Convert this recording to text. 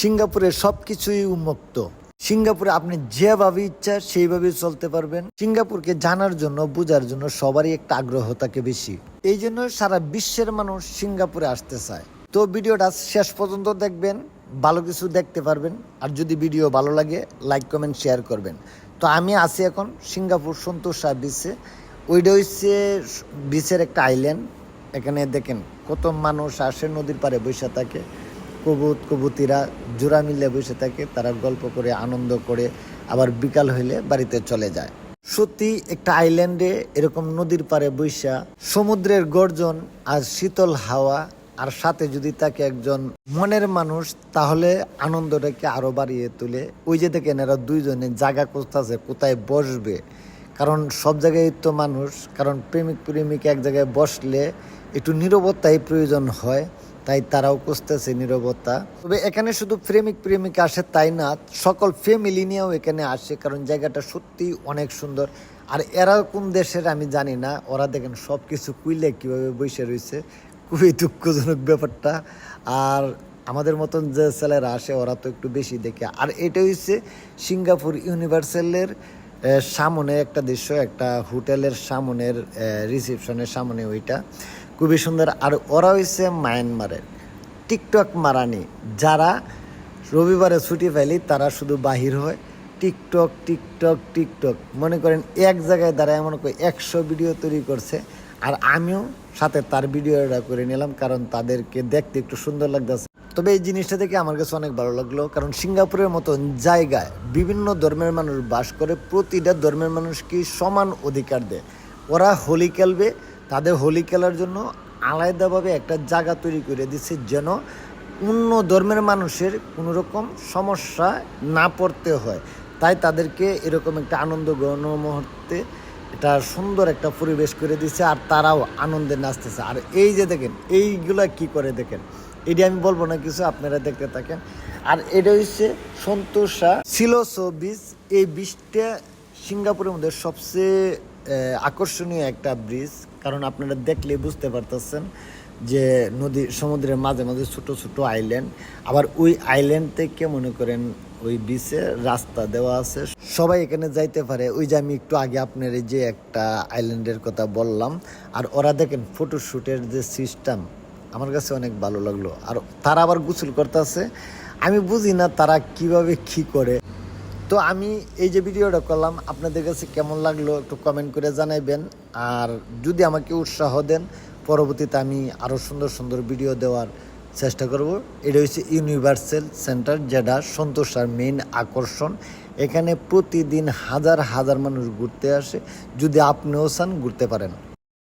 সিঙ্গাপুরে সব কিছুই উন্মুক্ত। সিঙ্গাপুরে আপনি যেভাবে ইচ্ছা সেইভাবে চলতে পারবেন। সিঙ্গাপুরকে জানার জন্য, বোঝার জন্য সবারই একটা আগ্রহ থাকে বেশি। এই জন্য সারা বিশ্বের মানুষ সিঙ্গাপুরে আসতে চায়। তো ভিডিওটা শেষ পর্যন্ত দেখবেন, ভালো কিছু দেখতে পারবেন। আর যদি ভিডিও ভালো লাগে, লাইক, কমেন্ট, শেয়ার করবেন। তো আমি আছি এখন সিঙ্গাপুর সন্তোষ সন্তোষা বিচে। ওইটা হচ্ছে বিচের একটা আইল্যান্ড। এখানে দেখেন কত মানুষ আসে, নদীর পাড়ে বসে থাকে। কবুত কবুতিরা জোড়া মিলে বসে থাকে, তারা গল্প করে, আনন্দ করে, আবার বিকাল হইলে বাড়িতে চলে যায়। সত্যি একটা আইল্যান্ডে এরকম নদীর পাড়ে বৈশা, সমুদ্রের গর্জন আর শীতল হাওয়া, আর সাথে যদি তাকে একজন মনের মানুষ, তাহলে আনন্দটাকে আরও বাড়িয়ে তোলে। ওই যে দেখেন এরা দুইজনে জায়গা কোথাছে কোথায় বসবে। কারণ সব জায়গায় তো মানুষ, কারণ প্রেমিক প্রেমিক এক জায়গায় বসলে একটু নিরবতাই প্রয়োজন হয়। তাই তারাও খুঁজতেছে নিরবতা। তবে এখানে শুধু প্রেমিক প্রেমিক আসে তাই না, সকল ফ্যামিলি নিয়েও এখানে আসে, কারণ জায়গাটা সত্যি অনেক সুন্দর। আর এরা কোন দেশের আমি জানি না, ওরা দেখেন সব কিছু কুইলে কীভাবে বসে রয়েছে, খুবই দুঃখজনক ব্যাপারটা। আর আমাদের মতন যে ছেলেরা আসে, ওরা তো একটু বেশি দেখে। আর এটা হচ্ছে সিঙ্গাপুর ইউনিভার্সালের সামনে একটা দৃশ্য, একটা হোটেলের সামনের রিসেপশনের সামনে ওইটা। খুবই সুন্দর। আর ওরা হচ্ছে মায়ানমারের। টিকটক মারানি। যারা রবিবারে ছুটি পাইলি তারা শুধু বাহির হয়। TikTok TikTok TikTok. মনে করেন এক জায়গায় দ্বারা এমন করে একশো ভিডিও তৈরি করছে। আর আমিও সাথে তার ভিডিওটা করে নিলাম কারণ তাদেরকে দেখতে একটু সুন্দর লাগতেছে। তবে এই জিনিসটা থেকে আমার কাছে অনেক ভালো লাগল, কারণ সিঙ্গাপুরের মতন জায়গায় বিভিন্ন ধর্মের মানুষ বাস করে, প্রতিটা ধর্মের মানুষকে সমান অধিকার দেয়। ওরা হোলি খেলবে, তাদের হোলি খেলার জন্য আলাদাভাবে একটা জায়গা তৈরি করে দিচ্ছে যেন অন্য ধর্মের মানুষের কোনো রকম সমস্যা না পড়তে হয়। তাই তাদেরকে এরকম একটা আনন্দ গ্রহণ মুহূর্তে এটা সুন্দর একটা পরিবেশ করে দিচ্ছে, আর তারাও আনন্দে নাচতেছে। আর এই যে দেখেন, এইগুলা কি করে দেখেন? এটি আমি বলব না কিছু, আপনারা দেখতে থাকেন। আর এটা হচ্ছে সন্তোষা। সিলোসো বিচ এই বীজটা সিঙ্গাপুরের মধ্যে সবচেয়ে আকর্ষণীয় একটা ব্রিজ কারণ আপনারা দেখলে বুঝতে পারতেছেন যে নদী, সমুদ্রের মাঝে মাঝে ছোট ছোট আইল্যান্ড আবার ওই আইল্যান্ড থেকে মনে করেন ওই বিচে রাস্তা দেওয়া আছে। সবাই এখানে যাইতে পারে। ওই যে আমি একটু আগে আপনার যে একটা আইল্যান্ডের কথা বললাম। আর ওরা দেখেন ফটোশ্যুটের যে সিস্টেম আমার কাছে অনেক ভালো লাগল। আর তারা আবার গোসল করতেছে। আমি বুঝি না তারা কীভাবে কি করে। তো আমি এই যে ভিডিওটা করলাম, আপনাদের কাছে কেমন লাগল একটু কমেন্ট করে জানাইবেন। আর যদি আমাকে উৎসাহ দেন, পরবর্তীতে আমি আরও সুন্দর সুন্দর ভিডিও দেওয়ার চেষ্টা করব। এটা হচ্ছে ইউনিভার্সাল সেন্টার যেটা সন্তোষার মেইন আকর্ষণ। এখানে প্রতিদিন হাজার হাজার মানুষ ঘুরতে আসে। যদি আপনিও চান, ঘুরতে পারেন।